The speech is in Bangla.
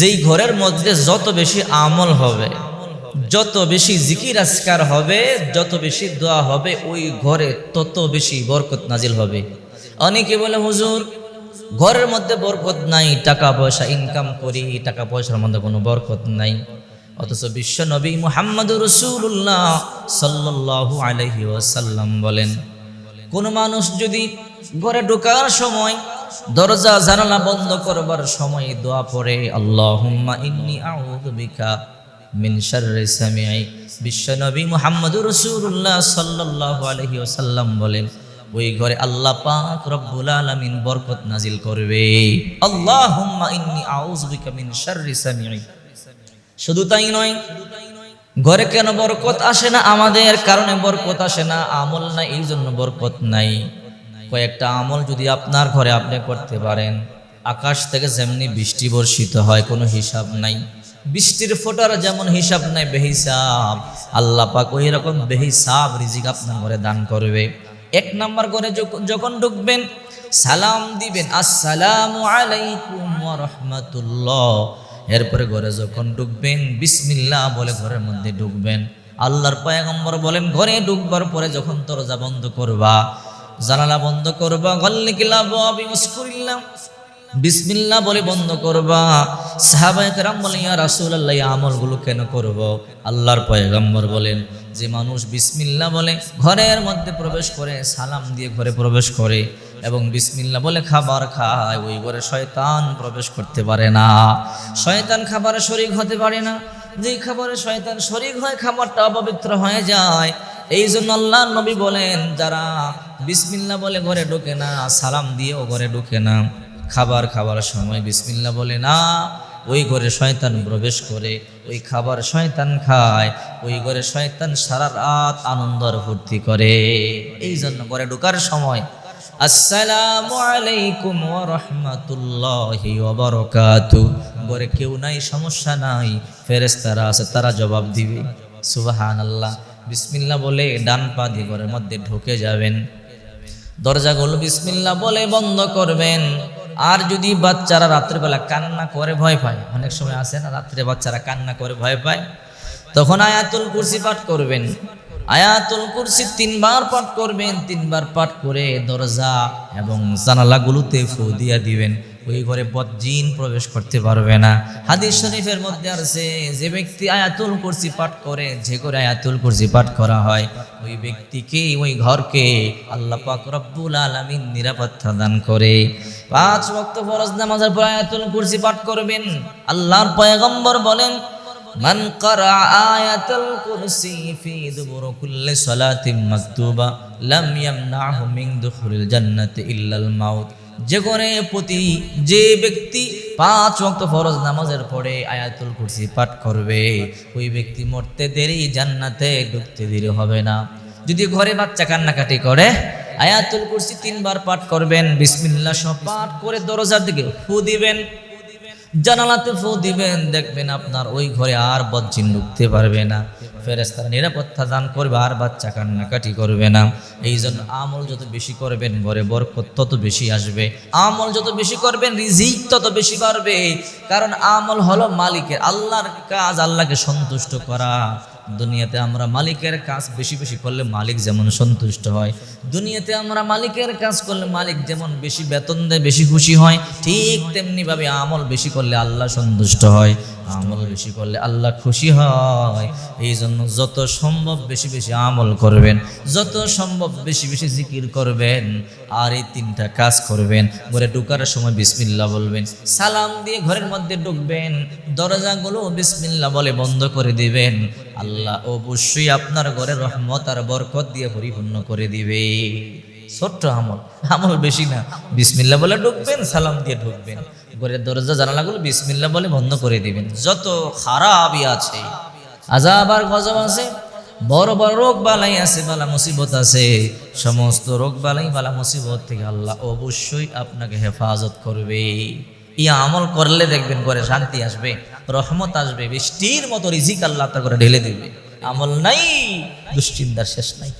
যেই ঘরের মধ্যে যত বেশি আমল হবে, যত বেশি জিকির আসকার হবে, যত বেশি দোয়া হবে, ওই ঘরে তত বেশি বরকত নাজিল হবে। অনেকে বলে, হুজুর, ঘরের মধ্যে বরকত নাই, টাকা পয়সা ইনকাম করি, টাকা পয়সার মধ্যে কোনো বরকত নাই। অথচ বিশ্ব নবী মুহাম্মদ রসুল্লাহ সাল্লাল্লাহু আলাইহি ওয়াসাল্লাম বলেন, কোন মানুষ যদি ঘরে ঢোকার সময় দরজা জানালা বন্ধ করবার সময় দোয়া পড়ে, আল্লাহুম্মা ইন্নি আউযু বিকা মিন শাররি সামিঈ। বিশ্বনবী মুহাম্মদুর রাসূলুল্লাহ সাল্লাল্লাহু আলাইহি ওয়াসাল্লাম বলেন, ওই ঘরে আল্লাহ পাক রব্বুল আলামিন বরকত নাজিল করবে। আল্লাহুম্মা ইন্নি আউযু বিকা মিন শাররি শুধু তাই নয়, ঘরে কেন বরকত আসে না? আমাদের কারণে বরকত আসে না, আমল না এই জন্য বরকত নাই। কয়েকটা আমল যদি আপনার ঘরে আপনি করতে পারেন, আকাশ থেকে যেমনি বৃষ্টি বর্ষিত হয়, কোনো হিসাব নাই। বৃষ্টির ফোটার যেমন হিসাব নাই, বেহিসাব। আল্লাহ পাক ওই রকম বেহিসাব রিজিক আপনার ঘরে দান করবে। এক নাম্বার ঘরে যখন- ঢুকবেন, সালাম দিবেন, আসসালামু আলাইকুম রাহমাতুল্লাহ এরপরে ঘরে যখন ঢুকবেন, বিসমিল্লাহ বলে ঘরের মধ্যে ঢুকবেন। আল্লাহর পয়গম্বর বলেন, ঘরে ঢুকবার পরে যখন দরজা বন্ধ করবা জানালা বন্ধ করবা গল্লিকিলা বাবি বিসমিল্লাহ বলে বন্ধ করবা। সাহাবায়ে কেরাম বলেন ইয়া রাসূলুল্লাহ, এই আমলগুলো কেন করব? আল্লাহর পয়গম্বর বলেন, যে মানুষ বিসমিল্লাহ বলে, ঘরের মধ্যে প্রবেশ করে, সালাম দিয়ে ঘরে প্রবেশ করে এবং বিসমিল্লাহ বলে খাবার খায়, ওই ঘরে শয়তান প্রবেশ করতে পারে না। শয়তান খাবারে শরিক হতে পারে না। যেই খাবারে শয়তান শরিক হয়, খাবারটা অপবিত্র হয়ে যায়। এই জন্য আল্লাহ নবী বলেন, যারা বিসমিল্লাহ বলে ঘরে ঢোকে না, সালাম দিয়েও ঘরে ঢোকে না। খাবার খাবার সময় বিসমিল্লাহ বলে না, ওই ঘরে শয়তান প্রবেশ করে, ওই খাবার শয়তান খায়, ওই ঘরে শয়তান সারা রাত আনন্দ আর ফুর্তি করে। এই জন্য ঘরে ঢোকার সময়, আসসালামু আলাইকুম ঘরে কেউ নাই, সমস্যা নাই, ফেরেশতারা আছে, তারা জবাব দিবে। সুবহানাল্লাহ। বিসমিল্লাহ বলে ডান পা দিয়ে ঘরের মধ্যে ঢুকে যাবেন। দরজাগুলো বিসমিল্লাহ বলে বন্ধ করবেন। আর যদি বাচ্চারা রাত্রেবেলা কান্না করে, ভয় পায়, অনেক সময় আসে না, রাত্রে বাচ্চারা কান্না করে, ভয় পায়, তখন আয়াতুল কুরসি পাঠ করবেন। আয়াতুল কুরসি তিনবার পাঠ করবেন, তিনবার পাঠ করে দরজা এবং জানালাগুলোতে ফু দিয়া দিবেন। ওই ঘরে বজ্জিন প্রবেশ করতে পারবে না। হাদিস শরীফের মধ্যে আছে, যে ব্যক্তি আয়াতুল কুরসি পাঠ করে, যে করে আয়াতুল কুরসি পাঠ করা হয়, ওই ব্যক্তিকে ওই ঘরকে আল্লাহ পাক রব্বুল আলামিন নিরাপত্তা দান করে। পাঁচ ওয়াক্ত ফরজ নামাজের পর আয়াতুল কুরসি পাঠ করবেন। আল্লাহর পয়গম্বর বলেন, মান করা আয়াতুল কুরসি ফি দুবুর কুল্লি সালাতিন মাকতুবা লাম ইয়ামনাহু মিন দুখুলিল জান্নাতি ইল্লাল মাউত। যে করে প্রতি যে ব্যক্তি পাঁচ অক্ত ফরজ নামাজের পরে আয়াতুল কুরসি পাঠ করবে, ওই ব্যক্তি মরতে দেরি, জান্নাতে ঢুকতে দেরি হবে না। যদি ঘরে বাচ্চা কান্নাকাটি করে, আয়াতুল কুরসি তিনবার পাঠ করবেন বিসমিল্লাহ সব পাঠ করে দরজার দিকে ফু দিবেন, জানালাতে ফু দিবেন, দেখবেন আপনার ওই ঘরে আর বজ্জিন ঢুকতে পারবে না। ফেরেস্তারা নিরাপত্তা দান করবে আর বাচ্চা কান্নাকাটি করবে না। এই জন্য আমল যত বেশি করবেন, ঘরে বরকত তত বেশি আসবে। আমল যত বেশি করবেন, রিজিক তত বেশি বাড়বে। কারণ আমল হলো মালিকের, আল্লাহর কাজ আল্লাহকে সন্তুষ্ট করা। দুনিয়াতে আমরা মালিকের কাজ বেশি বেশি করলে মালিক যেমন সন্তুষ্ট হয়। দুনিয়াতে আমরা মালিকের কাজ করলে মালিক যেমন বেশি বেতন দেয়, বেশি খুশি হয়, ঠিক তেমনিভাবে আমল বেশি করলে আল্লাহ সন্তুষ্ট হয়। আমল বেশি করলে আল্লাহ খুশি হয়। এই জন্য যত সম্ভব বেশি বেশি আমল করবেন, যত সম্ভব বেশি বেশি জিকির করবেন, আর এই তিনটা কাজ করবেন। ঘরে ঢুকার সময় বিসমিল্লা বলবেন, সালাম দিয়ে ঘরের মধ্যে ঢুকবেন, দরজাগুলো বিসমিল্লা বলে বন্ধ করে দিবেন। আল্লাহ অবশ্যই আপনার ঘরে রহমত আর বরকত দিয়ে পরিপূর্ণ করে দিবে। ছোট্ট আমল। আমল বেশি না। বিসমিল্লা বলে ঢুকবেন, সালাম দিয়ে ঢুকবেন। ঘরের দরজা জানালাগুলো বিসমিল্লা বলে বন্ধ করে দিবেন। যত খারাপই আছে আজাব আর গজব আছে, বড় বড় রোগ বালাই আছে, বালা মুসিবত আছে, সমস্ত রোগ বালাই, বালা মুসিবত থেকে আল্লাহ অবশ্যই আপনাকে হেফাজত করবে। ই আমল করলে দেখবেন ঘরে শান্তি আসবে, রহমত আসবে, বৃষ্টির মতো রিজিক আল্লাহ তা করে ঢেলে দিবে। আমল নাই, দুশ্চিন্তার শেষ নাই।